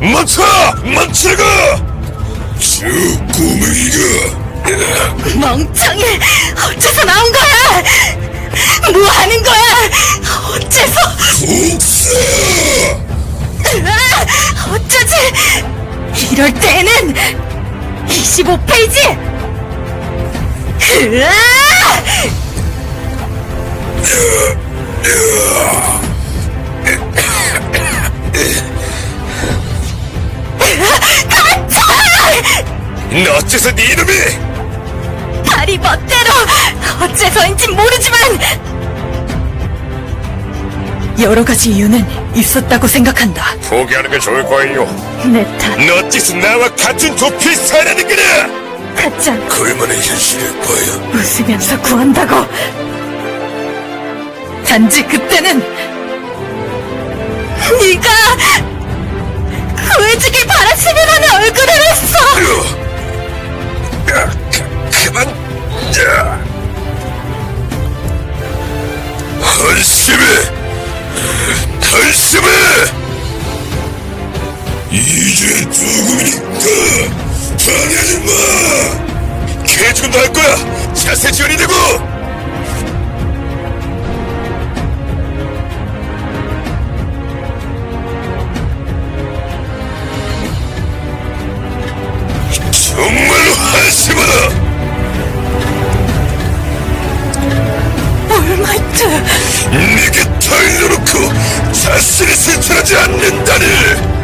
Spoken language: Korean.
멈춰! 멈추라고! 저 꼬맹이가 멍청이! 어째서 나온 거야? 뭐 하는 거야? 어째서? 복사! 아, 어쩌지? 이럴 때에는 25페이지! 으아! 어째서 네 이놈이! 다리 멋대로 어째서인지 모르지만 여러 가지 이유는 있었다고 생각한다. 포기하는 게 좋을 거예요. 내 탓, 너 어째서 나와 같은 살아는 거냐! 같지 않고 그만의 현실을 봐야 웃으면서 구한다고. 단지 그때는 네가 구해주길 바랐으면 얼굴을 했어. 이제 조금이니까 방해하지 마! 개죽음도 할 거야! 자세 지원이 되고! 정말로 한심하다! 올마이트. 네게 털려놓고 자신을 실천하지 않는다니!